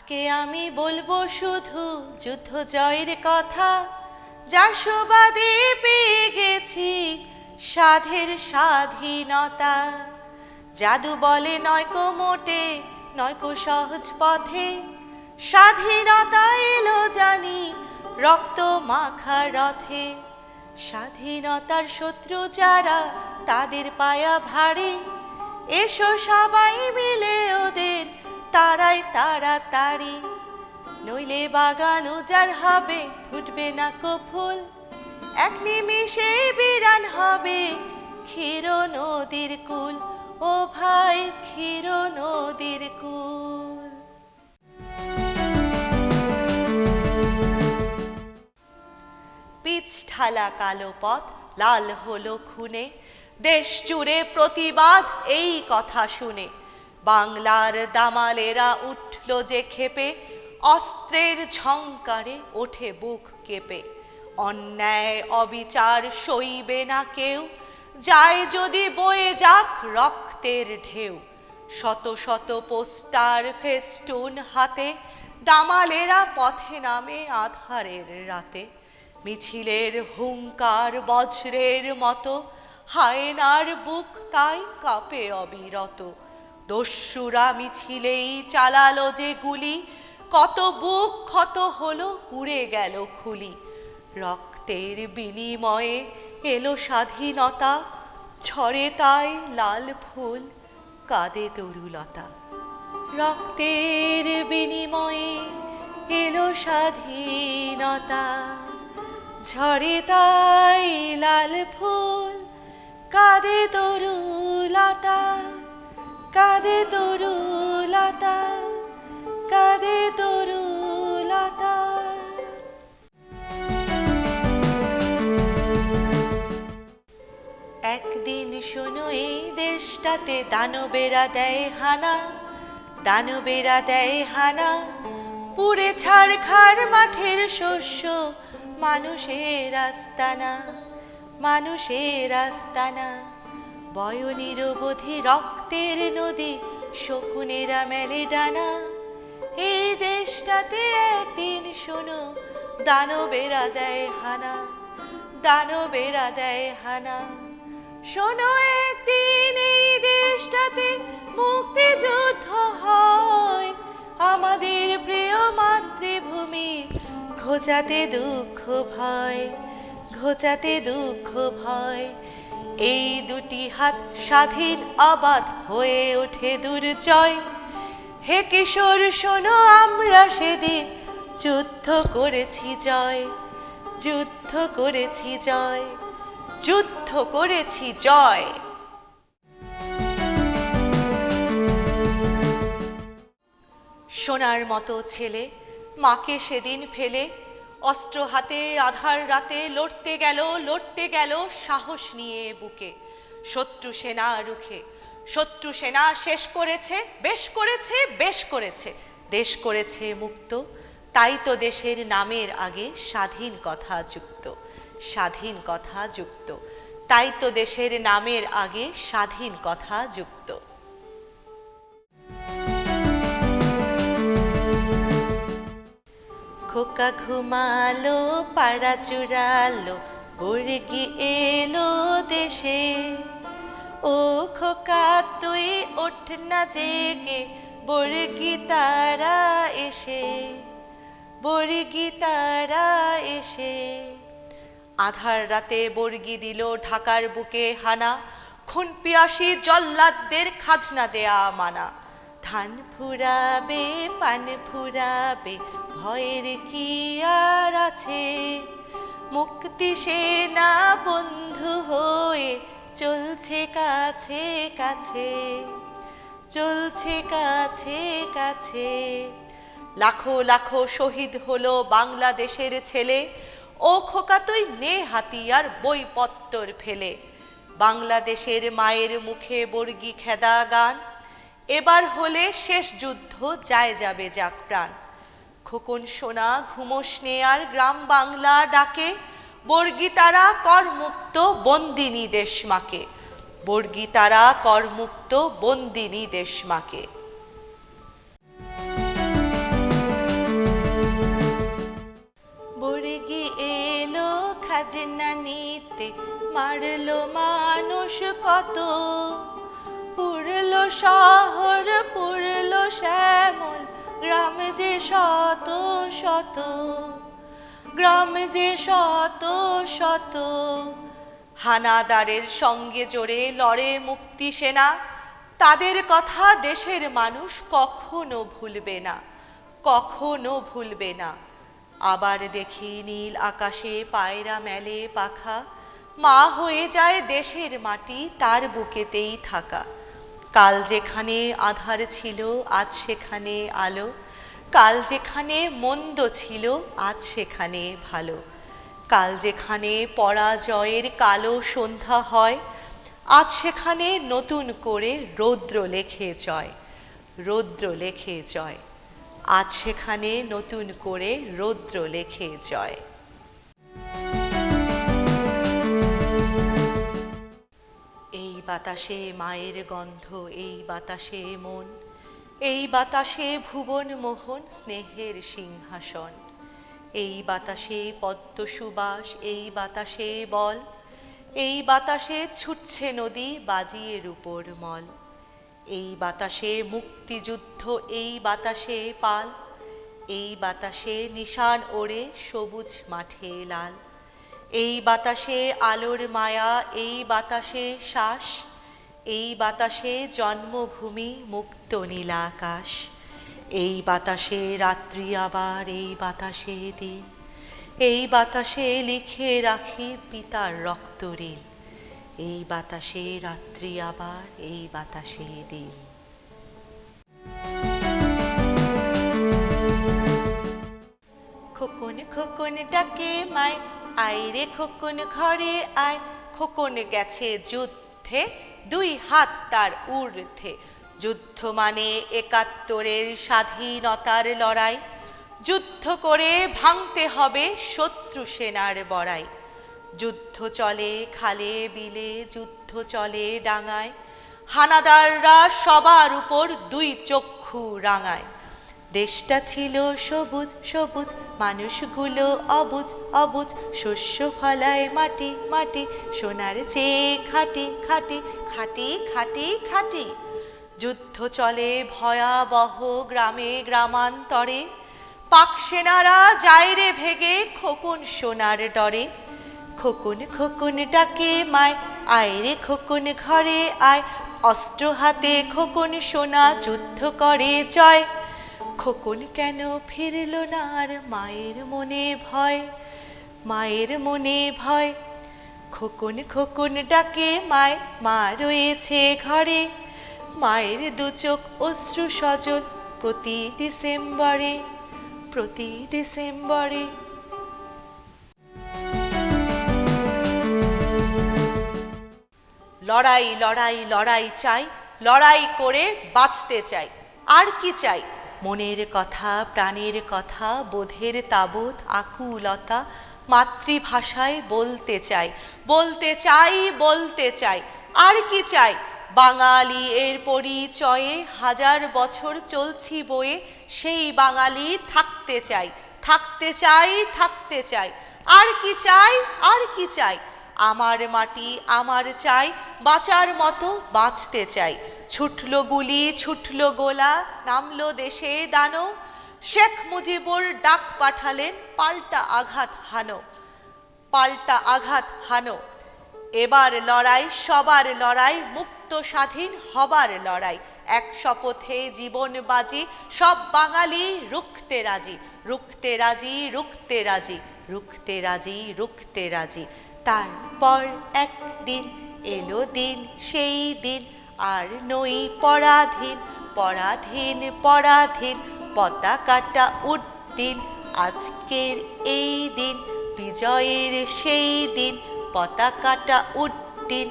আজকে আমি বলব শুধু যুদ্ধ জয়ের কথা। যা সুবাদে পেয়ে গেছি সাধের স্বাধীনতা। জাদু বলে নয়কো মোটে নয়কো সহজ পথে। স্বাধীনতা এলো জানি রক্ত মাখা রথে। স্বাধীনতার শত্রু যারা তাদের পায়া ভারী। এসো সবাই মিলে ওদের তারাই তাড়াতাড়ি। নইলে বাগান উজাড় হবে, ফুটবে না কো ফুল এক নিমিষে বিরান হবে ক্ষীর নদীর কুল। ও ভাই, ক্ষীর নদীর কুল। পিচ ঢালা কালো পথ, লাল হলো খুনে। দেশ জুড়ে প্রতিবাদ, এই কথা শুনে। বাংলার দামালেরা উঠল যে খেপে অস্ত্রের ঝংকারে ওঠে বুক কেঁপে। অন্যায় অবিচার সইবে না কেউ, যায় যদি বয়ে যাক রক্তের ঢেউ। শত শত পোস্টার ফেস্টুন হাতে, দামালেরা পথে নামে আধারের রাতে। মিছিলের হুঙ্কার বজ্রের মতো, হায়নার বুক তাই কাঁপে অবিরত। দস্যুরা মিছিলেই চালালো যে গুলি, কত বুক ক্ষত হলো, উড়ে গেল খুলি। রক্তের বিনিময়ে এলো স্বাধীনতা, ঝরে তাই লাল ফুল, কাঁদে তরুলতা। রক্তের বিনিময়ে এলো স্বাধীনতা, ঝরে তাই লাল ফুল, কাঁদে তরুলতা। কাঁদে তরুলতা কাঁদে তরুলতা। একদিন শোনো এই দেশটাতে দানবেরা দেয় হানা, দানবেরা দেয় হানা। পুড়ে ছাড় খাড় মাঠের শস্য, মানুষের আস্তানা মানুষের আস্তানা। বয় নিরবধি রক্তের নদী, শকুনেরা মেলে ডানা। এই দেশটাতে একদিন শোনো, দানবেরা দেয় হানা, দানবেরা দেয় হানা। শোনো একদিন এই দেশটাতে মুক্তিযুদ্ধ হয়, আমাদের প্রিয় মাতৃভূমি, ঘোচাতে দুঃখ ভয়, ঘোচাতে দুঃখ ভয়। এই দুটি হাত স্বাধীন আবাদ হয়ে ওঠে দুর্জয়। হে কিশোর, শোনো আমরা সেদিন যুদ্ধ করেছি জয়, যুদ্ধ করেছি জয়, যুদ্ধ করেছি জয়। সোনার মতো ছেলে, মাকে সেদিন ফেলে অস্ত্র হাতে, আধার রাতে, লড়তে গেল লড়তে গেল, সাহস নিয়ে বুকে। শত্রু সেনা রুখে, শত্রু সেনা শেষ করেছে, বেশ করেছে বেশ করেছে, দেশ করেছে মুক্ত। তাই তো দেশের নামের আগে স্বাধীন কথা যুক্ত, স্বাধীন কথা যুক্ত। তাই তো দেশের নামের আগে স্বাধীন কথা যুক্ত। খোকা ঘুমালো, পাড়া চুরালো বর্গি এলো দেশে। ও খোকা, তুই ওঠ না জেগে, বর্গি তারা এসে, বর্গি তারা এসে। আধার রাতে বর্গি দিল ঢাকার বুকে হানা, খুন পিয়াসি জল্লাদদের খাজনা দেয়া মানা। ধান ফুরাবে, পান ফুরাবে, ভয়ের কি আর আছে? মুক্তি সেনা বন্ধু হয়ে চলছে কাছে কাছে, চলছে কাছে কাছে। লাখো লাখো শহীদ হলো বাংলাদেশের ছেলে, ও খোকা তুই নে হাতিয়ার বইপত্তর ফেলে। বাংলাদেশের মায়ের মুখে বর্গি খেদা গান এবার হলে শেষ যুদ্ধ যায় যাবে যাক প্রাণ। খোকন সোনা, ঘুমোস নেয়ার গ্রাম বাংলা ডাকে বর্গিতারা করমুক্ত বন্দিনী দেশমাকে বর্গিতারা করমুক্ত বন্দিনী দেশমাকে বর্গি এলো খাজনা নিতে, মারলো মানুষ কত। পুরলো শহর পুরলো শ্যামল। গ্রামে যে শত শত, গ্রামে যে শত শত। হানাদারের সঙ্গে জোরে লড়ে মুক্তি সেনা। তাদের কথা দেশের মানুষ কখনো ভুলবে না, কখনো ভুলবে না। আবার দেখি নীল আকাশে পায়রা মেলে পাখা। মা হয়ে যায় দেশের মাটি, তার বুকেতেই থাকা। কাল যেখানে আধার ছিল, আজ সেখানে আলো। কাল যেখানে মন্দ ছিল, আজ সেখানে ভালো। কাল যেখানে পরাজয়ের কালো সন্ধ্যা হয়, আজ সেখানে নতুন করে রৌদ্র লেখে জয়, রৌদ্র লেখে জয়। আজ সেখানে নতুন করে রৌদ্র লেখে জয়। বাতাসে মায়ের গন্ধ, এই বাতাসে মন, এই বাতাসে ভুবন মোহন, স্নেহের সিংহাসন। এই বাতাসে পদ্ম সুবাস, এই বাতাসে বল, এই বাতাসে ছুটছে নদী বাজিয়ে রূপর মল। এই বাতাসে মুক্তিযুদ্ধ, এই বাতাসে পাল, এই বাতাসে নিশান ওড়ে সবুজ মাঠে লাল। এই বাতাসে আলোর মায়া, এই বাতাসে শ্বাস, এই বাতাসে জন্মভূমি মুক্ত নীলাকাশ এই বাতাসে রাত্রি আবার, এই বাতাসে দিন। এই বাতাসে লিখে রাখি পিতার রক্ত ঋণ। এই বাতাসে রাত্রি আবার, এই বাতাসে দিন। খোকন খোকন ডাকে মায় আয় রে খোকন ঘরে আয়। খোকন গেছে যুদ্ধে, দুই হাত তার ঊর্ধ্বে। যুদ্ধ মানে একাত্তরের স্বাধীনতার লড়াই। যুদ্ধ করে ভাঙতে হবে শত্রু সেনার বড়াই। যুদ্ধ চলে খালে বিলে, যুদ্ধ চলে ডাঙায়। হানাদাররা সবার উপর দুই চক্ষু রাঙায়। দেশটা ছিল সবুজ সবুজ, মানুষগুলো অবুজ অবুজ। শস্য ফলায় মাটি মাটি, সোনার চেয়ে খাটি খাটি খাটি খাটি খাটি। যুদ্ধ চলে ভয়াবহ গ্রামে গ্রামান্তরে। পাক সেনারা যায় রে ভেগে খোকন সোনার ডরে। খোকন খোকন ডাকে মায়, আয় রে খোকন ঘরে আয়। অস্ত্র হাতে খোকন সোনা যুদ্ধ করে জয়। খোকন কেন ফিরল না আর মায়ের মনে ভয়? মায়ের মনে ভয়। খোকন খোকন ডাকে, মায়, মা রয়েছে ঘরে। মায়ের দু চোখ অশ্রু সজল প্রতি ডিসেম্বরে প্রতি ডিসেম্বরে। লড়াই লড়াই লড়াই চাই। লড়াই করে বাঁচতে চাই। আর কি চাই? মনের কথা, প্রাণের কথা, বোধের তাবৎ আকুলতা মাতৃভাষায় বলতে চাই বলতে চাই বলতে চাই। আর কি চাই? বাঙালি এর পরিচয়ে হাজার বছর চলছি বয়ে সেই বাঙালি থাকতে চাই থাকতে চাই থাকতে চাই। আর কি চাই? আর কি চাই? আমার মাটি আমার চাই, বাঁচার মতো বাঁচতে চাই। ছুটলো গুলি, ছুটলো গোলা, নামলো দেশে দানো শেখ মুজিবুর ডাক পাঠালেন, পাল্টা আঘাত হানো। পাল্টা আঘাত হানো। এবার লড়াই, সবার লড়াই, মুক্ত স্বাধীন হবার লড়াই। এক শপথে জীবন বাজি, সব বাঙালি রুখতে রাজি। রুখতে রাজি রুখতে রাজি রুখতে রাজি রুখতে রাজি। তারপর একদিন এলো দিন, সেই দিন আর নই পরাধীন পরাধীন পরাধীন, পতাকাটা উড্ডিন আজকের এই দিন, বিজয়ের সেই দিন, পতাকাটা উড্ডিন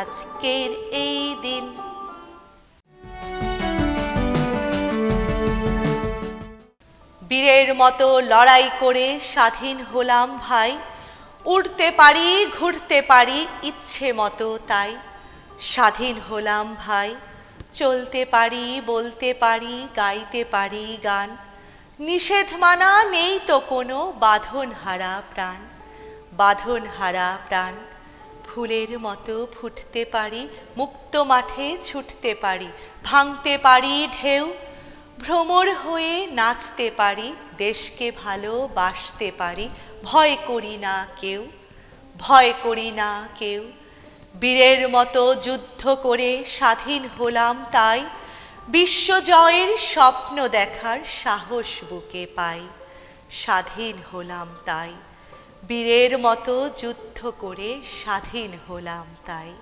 আজকের এই দিন। বীরের মতো লড়াই করে স্বাধীন হলাম ভাই, উড়তে পারি, ঘুরতে পারি ইচ্ছে মতো তাই। স্বাধীন হলাম ভাই। চলতে পারি, বলতে পারি, গাইতে পারি গান। নিষেধ মানা নেই তো কোনো বাঁধন হারা প্রাণ। বাঁধন হারা প্রাণ। ফুলের মতো ফুটতে পারি, মুক্ত মাঠে ছুটতে পারি, ভাঙতে পারি ঢেউ। ভ্রমর হয়ে নাচতে পারি, দেশকে ভালোবাসতে পারি, ভয় করি না কেউ। ভয় করি না কেউ। বীরের মতো যুদ্ধ করে স্বাধীন হলাম তাই বিশ্বজয়ের স্বপ্ন দেখার সাহস বুকে পাই। স্বাধীন হলাম তাই, বীরের মতো যুদ্ধ করে স্বাধীন হলাম তাই।